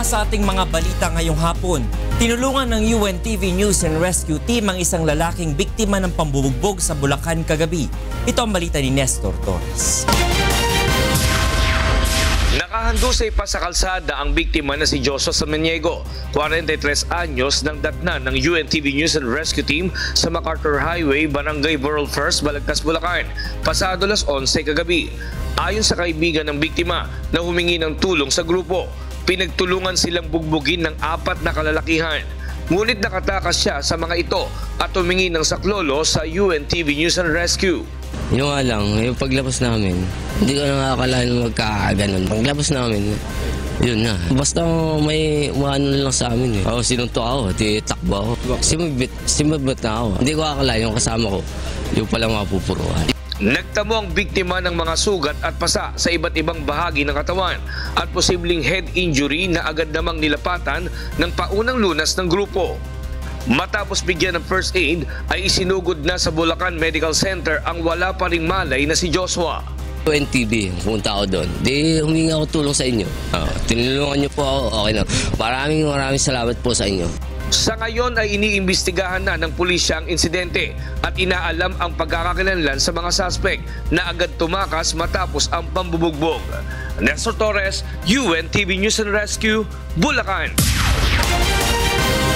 Una sa ating mga balita ngayong hapon, tinulungan ng UNTV News and Rescue Team ang isang lalaking biktima ng pambubugbog sa Bulacan kagabi. Ito ang balita ni Nestor Torres. Nakahandusay sa kalsada ang biktima na si Joshua Samaniego, 43 anyos ng datnan ng UNTV News and Rescue Team sa MacArthur Highway, Barangay World First, Balagtas, Bulacan, pasado las 11 kagabi. Ayon sa kaibigan ng biktima na humingi ng tulong sa grupo, pinagtulungan silang bugbugin ng apat na kalalakihan. Ngunit nakatakas siya sa mga ito at humingi ng saklolo sa UNTV News and Rescue. Yung nga lang, yung paglabas namin, hindi ko nakakalain magkaganon. Paglabas namin, yun na. Basta may umano lang sa amin eh. Ako sinuntok ako, di takbo ako. Simabit, simabit na ako. Hindi ko akalain yung kasama ko. Yung palang mapupuruan. Nagtamo ang biktima ng mga sugat at pasa sa iba't ibang bahagi ng katawan at posibleng head injury na agad namang nilapatan ng paunang lunas ng grupo. Matapos bigyan ng first aid ay isinugod na sa Bulacan Medical Center ang wala pa ring malay na si Joshua. NTV, pumunta ako doon. Di humingi ako tulong sa inyo. Oh, tinulungan niyo po ako, okay na. Maraming maraming salamat po sa inyo. Sa ngayon ay iniimbestigahan na ng pulisya ang insidente at inaalam ang pagkakakilanlan sa mga suspect na agad tumakas matapos ang pambubugbog. Nestor Torres, UNTV News and Rescue, Bulacan.